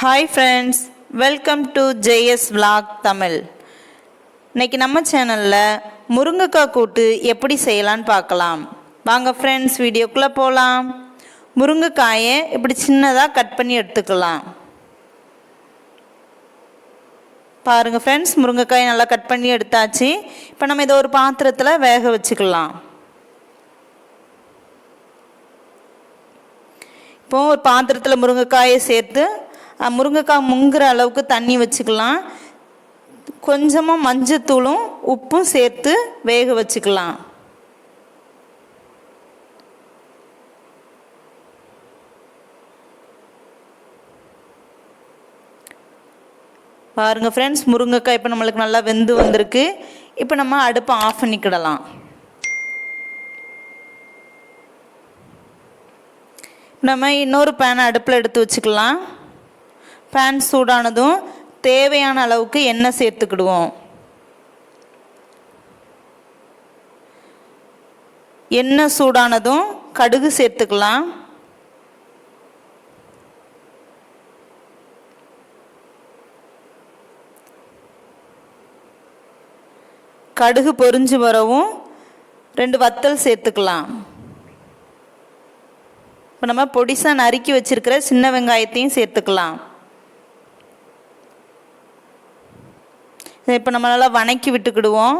Hi friends welcome to JS vlog Tamil இன்னைக்கு நம்ம சேனலில் முருங்கைக்காய் கூட்டு எப்படி செய்யலான்னு பார்க்கலாம். வாங்க ஃப்ரெண்ட்ஸ் வீடியோக்குள்ளே போகலாம் முருங்கைக்காயை இப்படி சின்னதாக கட் பண்ணி எடுத்துக்கலாம். பாருங்கள் ஃப்ரெண்ட்ஸ் முருங்கைக்காயை நல்லா கட் பண்ணி எடுத்தாச்சு. இப்போ நம்ம இதை ஒரு பாத்திரத்தில் வேக வச்சுக்கலாம். இப்போ ஒரு பாத்திரத்தில் முருங்கைக்காயை சேர்த்து முருங்கைக்காய் முங்குற அளவுக்கு தண்ணி வச்சுக்கலாம். கொஞ்சமாக மஞ்சத்தூளும் உப்பும் சேர்த்து வேக வச்சுக்கலாம். பாருங்கள் ஃப்ரெண்ட்ஸ் முருங்கைக்காய் இப்போ நம்மளுக்கு நல்லா வெந்து வந்திருக்கு. இப்போ நம்ம அடுப்பை ஆஃப் பண்ணிக்கிடலாம். நம்ம இன்னொரு பேனை அடுப்பில் எடுத்து வச்சுக்கலாம். பேன் சூடானதும் தேவையான அளவுக்கு எண்ணெய் சேர்த்துக்கிடுவோம். எண்ணெய் சூடானதும் கடுகு சேர்த்துக்கலாம். கடுகு பொறிஞ்சு வரவும் ரெண்டு வத்தல் சேர்த்துக்கலாம். இப்போ நம்ம பொடிசாக நறுக்கி வச்சிருக்கிற சின்ன வெங்காயத்தையும் சேர்த்துக்கலாம். இப்போ நம்ம நல்லா வணக்கி விட்டுக்கிடுவோம்.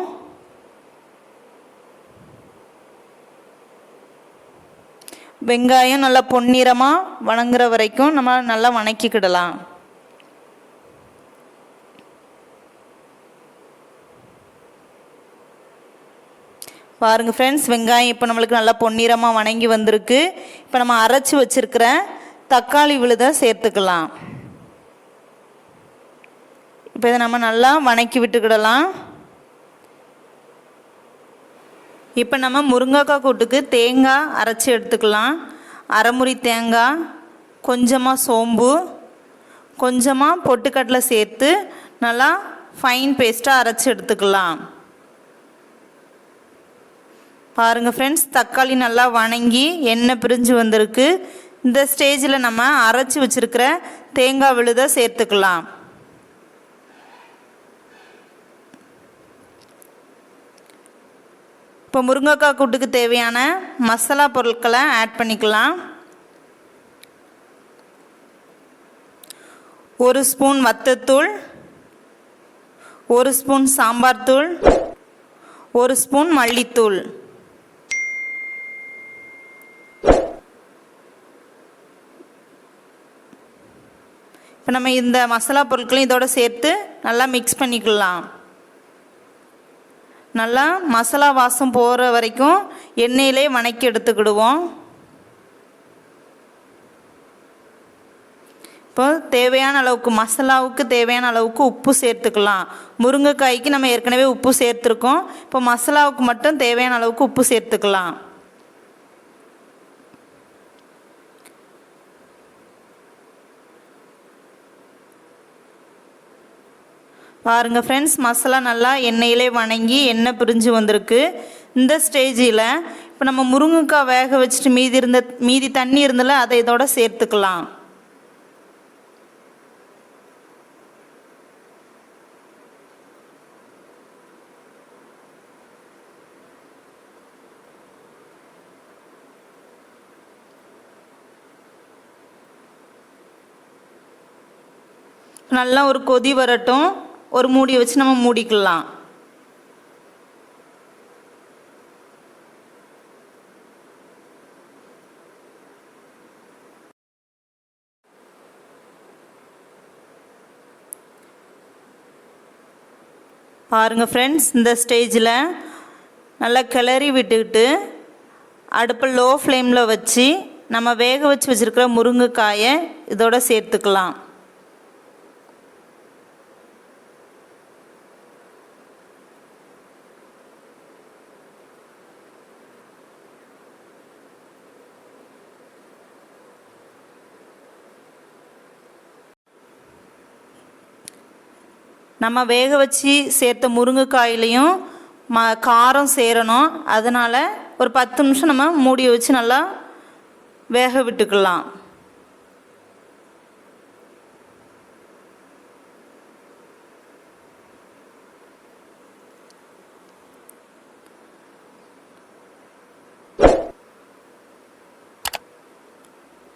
வெங்காயம் நல்லா பொன்னிறமாக வணங்குற வரைக்கும் நம்ம நல்லா வணக்கிக்கிடலாம். பாருங்கள் ஃப்ரெண்ட்ஸ் வெங்காயம் இப்போ நம்மளுக்கு நல்லா பொன்னிறமாக வணங்கி வந்திருக்கு. இப்போ நம்ம அரைச்சி வச்சிருக்கிற தக்காளி விழுதை சேர்த்துக்கலாம். இப்போ இதை நம்ம நல்லா வணக்கி விட்டுக்கிடலாம். இப்போ நம்ம முருங்கைக்காய் கூட்டுக்கு தேங்காய் அரைச்சி எடுத்துக்கலாம். அரைமுறி தேங்காய் கொஞ்சமாக சோம்பு கொஞ்சமாக பொட்டுக்கடலை சேர்த்து நல்லா ஃபைன் பேஸ்ட்டாக அரைச்சி எடுத்துக்கலாம். பாருங்கள் ஃப்ரெண்ட்ஸ் தக்காளி நல்லா வணங்கி எண்ணெய் பிரிஞ்சு வந்திருக்கு. இந்த ஸ்டேஜில் நம்ம அரைச்சி வச்சுருக்கிற தேங்காய் விழுதை சேர்த்துக்கலாம். இப்போ முருங்கைக்காய் கூட்டுக்கு தேவையான மசாலா பொருட்களை ஆட் பண்ணிக்கலாம். ஒரு ஸ்பூன் வத்தத்தூள் ஒரு ஸ்பூன் சாம்பார் தூள் ஒரு ஸ்பூன் மல்லித்தூள். இப்போ நம்ம இந்த மசாலா பொருட்களையும் இதோட சேர்த்து நல்லா மிக்ஸ் பண்ணிக்கலாம். நல்லா மசாலா வாசம் போகிற வரைக்கும் எண்ணெயிலே வணக்கி எடுத்துக்கிடுவோம். இப்போ தேவையான அளவுக்கு மசாலாவுக்கு தேவையான அளவுக்கு உப்பு சேர்த்துக்கலாம். முருங்கைக்காய்க்கு நம்ம ஏற்கனவே உப்பு சேர்த்துருக்கோம். இப்போ மசாலாவுக்கு மட்டும் தேவையான அளவுக்கு உப்பு சேர்த்துக்கலாம். பாருங்கள் ஃப்ரெண்ட்ஸ் மசாலா நல்லா எண்ணெயிலே வணங்கி எண்ணெய் பிரிஞ்சு வந்திருக்கு. இந்த ஸ்டேஜில் இப்போ நம்ம முருங்கைக்காய் வேக வச்சுட்டு மீதி இருந்த மீதி தண்ணி இருந்தல அதை இதோட சேர்த்துக்கலாம். நல்லா ஒரு கொதி வரட்டும். ஒரு மூடியை வச்சு நம்ம மூடிக்கலாம். பாருங்கள் ஃப்ரெண்ட்ஸ் இந்த ஸ்டேஜில் நல்லா கிளறி விட்டுக்கிட்டு அடுப்பை லோ ஃப்ளேமில் வச்சு நம்ம வேக வச்சு வச்சுருக்கிற முருங்கைக்காயை இதோட சேர்த்துக்கலாம். நம்ம வேக வச்சு சேர்த்த முருங்கைக்காயிலையும் ம காரம் சேரணும். அதனால் ஒரு பத்து நிமிஷம் நம்ம மூடியை வச்சு நல்லா வேக விட்டுக்கலாம்.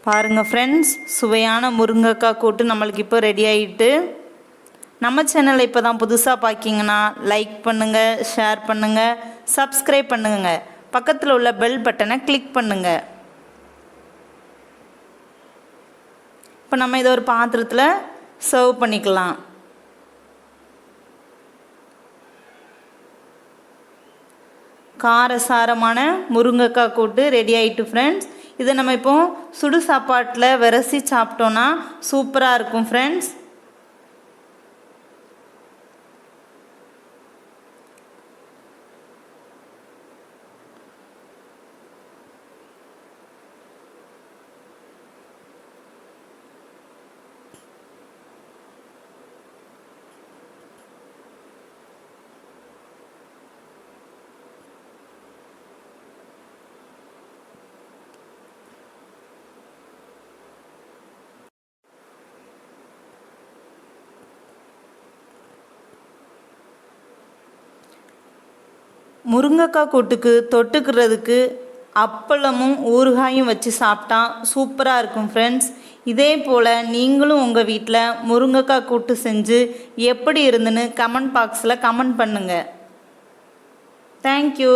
பாருங்கள் ஃப்ரெண்ட்ஸ் சுவையான முருங்கைக்காய் கூட்டு நம்மளுக்கு இப்போ ரெடி ஆகிட்டு நம்ம சேனலை இப்போ தான் புதுசாக பார்க்கிங்கன்னா லைக் பண்ணுங்கள் ஷேர் பண்ணுங்கள் சப்ஸ்கிரைப் பண்ணுங்க. பக்கத்தில் உள்ள பெல் பட்டனை கிளிக் பண்ணுங்கள் இப்போ நம்ம இதை ஒரு பாத்திரத்தில் சர்வ் பண்ணிக்கலாம். காரசாரமான முருங்கைக்காய் கூட்டு ரெடி ஆயிட்டு ஃப்ரெண்ட்ஸ் இதை நம்ம இப்போ சுடு சாப்பாட்டில் விரசி சாப்பிட்டோன்னா சூப்பராக இருக்கும் ஃப்ரெண்ட்ஸ் முருங்கைக்காய் கூட்டுக்கு தொட்டுக்கிறதுக்கு அப்பளமும் ஊறுகாயும் வச்சு சாப்பிட்டா சூப்பராக இருக்கும் ஃப்ரெண்ட்ஸ் இதே போல் நீங்களும் உங்கள் வீட்டில் முருங்கைக்காய் கூட்டு செஞ்சு எப்படி இருந்துன்னு கமெண்ட் பாக்ஸில் கமெண்ட் பண்ணுங்கள் தேங்க்யூ